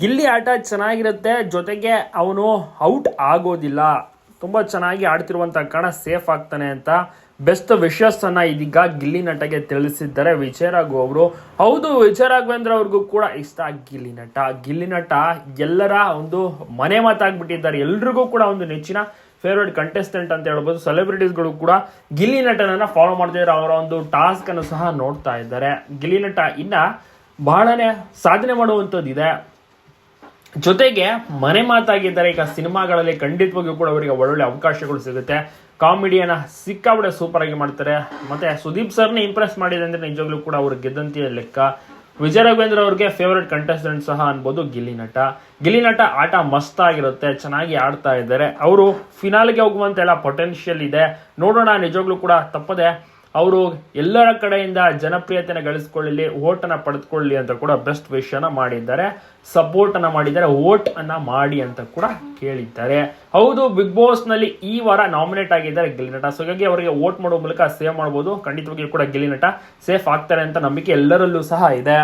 ಗಿಲ್ಲಿ ಆಟ ಚೆನ್ನಾಗಿರುತ್ತೆ, ಜೊತೆಗೆ ಅವನು ಔಟ್ ಆಗೋದಿಲ್ಲ. ತುಂಬ ಚೆನ್ನಾಗಿ ಆಡ್ತಿರುವಂಥ ಕಾರಣ ಸೇಫ್ ಆಗ್ತಾನೆ ಅಂತ ಬೆಸ್ಟ್ ವಿಶಸ್ ಅನ್ನ ಇದೀಗ ಗಿಲ್ಲಿ ನಟಗೆ ತಿಳಿಸಿದ್ದಾರೆ ವಿಜಯ ರಾಘು ಅವರು. ಹೌದು ವಿಜಯ ರಾಘವೇಂದ್ರ ಅವ್ರಿಗೂ ಕೂಡ ಇಷ್ಟ ಗಿಲ್ಲಿ ನಟ. ಗಿಲ್ಲಿ ನಟ ಎಲ್ಲರ ಒಂದು ಮನೆ ಮಾತಾಗ್ಬಿಟ್ಟಿದ್ದಾರೆ. ಎಲ್ರಿಗೂ ಕೂಡ ಒಂದು ನೆಚ್ಚಿನ ಫೇವ್ರೇಟ್ ಕಂಟೆಸ್ಟೆಂಟ್ ಅಂತ ಹೇಳ್ಬೋದು. ಸೆಲೆಬ್ರಿಟೀಸ್ಗಳು ಕೂಡ ಗಿಲ್ಲಿ ನಟನನ್ನ ಫಾಲೋ ಮಾಡ್ತಿದ್ದಾರೆ ಅವರ ಒಂದು ಟಾಸ್ಕ್ ಅನ್ನು ಸಹ ನೋಡ್ತಾ ಇದ್ದಾರೆ. ಗಿಲ್ಲಿ ನಟ ಇನ್ನ ಬಹಳನೇ ಸಾಧನೆ ಮಾಡುವಂಥದ್ದು ಇದೆ ಜೊತೆಗೆ ಮನೆ ಮಾತಾಗಿದ್ದಾರೆ ಈಗ ಸಿನಿಮಾಗಳಲ್ಲಿ ಖಂಡಿತವಾಗಿಯೂ ಕೂಡ ಅವರಿಗೆ ಒಳ್ಳೊಳ್ಳೆ ಅವಕಾಶಗಳು ಸಿಗುತ್ತೆ. ಕಾಮಿಡಿಯನ್ನ ಸಿಕ್ಕಾಬಿಡೆ ಸೂಪರ್ ಆಗಿ ಮಾಡ್ತಾರೆ. ಮತ್ತೆ ಸುದೀಪ್ ಸರ್ನ ಇಂಪ್ರೆಸ್ ಮಾಡಿದೆ ಅಂದ್ರೆ ನಿಜವಾಗ್ಲೂ ಕೂಡ ಅವ್ರು ಗೆದ್ದಂತಿಯ ಲೆಕ್ಕ. ವಿಜಯ ರಾಘವೇಂದ್ರ ಅವ್ರಿಗೆ ಫೇವರೆಟ್ ಕಂಟೆಸ್ಟೆಂಟ್ ಸಹ ಅನ್ಬೋದು ಗಿಲ್ಲಿ ನಟ. ಗಿಲ್ಲಿ ನಟ ಆಟ ಮಸ್ತ್ ಆಗಿರುತ್ತೆ, ಚೆನ್ನಾಗಿ ಆಡ್ತಾ ಇದ್ದಾರೆ. ಅವರು ಫಿನಾಲ್ಗೆ ಹೋಗುವಂತ ಎಲ್ಲ ಪೊಟೆನ್ಷಿಯಲ್ ಇದೆ. ನೋಡೋಣ, ನಿಜವಾಗ್ಲೂ ಕೂಡ ತಪ್ಪದೆ ಅವರು ಎಲ್ಲರ ಕಡೆಯಿಂದ ಜನಪ್ರಿಯತೆಯನ್ನು ಗಳಿಸ್ಕೊಳ್ಳಲಿ ಓಟ್ ಅನ್ನ ಪಡೆದುಕೊಳ್ಳಿ ಅಂತ ಕೂಡ ಬೆಸ್ಟ್ ವಿಷಯನ ಮಾಡಿದ್ದಾರೆ. ಸಪೋರ್ಟ್ ಅನ್ನ ಮಾಡಿದ್ದಾರೆ, ವೋಟ್ ಅನ್ನ ಮಾಡಿ ಅಂತ ಕೂಡ ಕೇಳಿದ್ದಾರೆ. ಹೌದು ಬಿಗ್ ಬಾಸ್ನಲ್ಲಿ ಈ ವಾರ ನಾಮಿನೇಟ್ ಆಗಿದ್ದಾರೆ ಗಿಲಿನಟ ನಟ. ಸೊ ಹಾಗಾಗಿ ಅವರಿಗೆ ವೋಟ್ ಮಾಡೋ ಮೂಲಕ ಸೇವ್ ಮಾಡಬಹುದು ಖಂಡಿತವಾಗಿಯೂ ಕೂಡ ಗಿಲಿನಟ ನಟ ಸೇಫ್ ಆಗ್ತಾರೆ ಅಂತ ನಂಬಿಕೆ ಎಲ್ಲರಲ್ಲೂ ಸಹ ಇದೆ.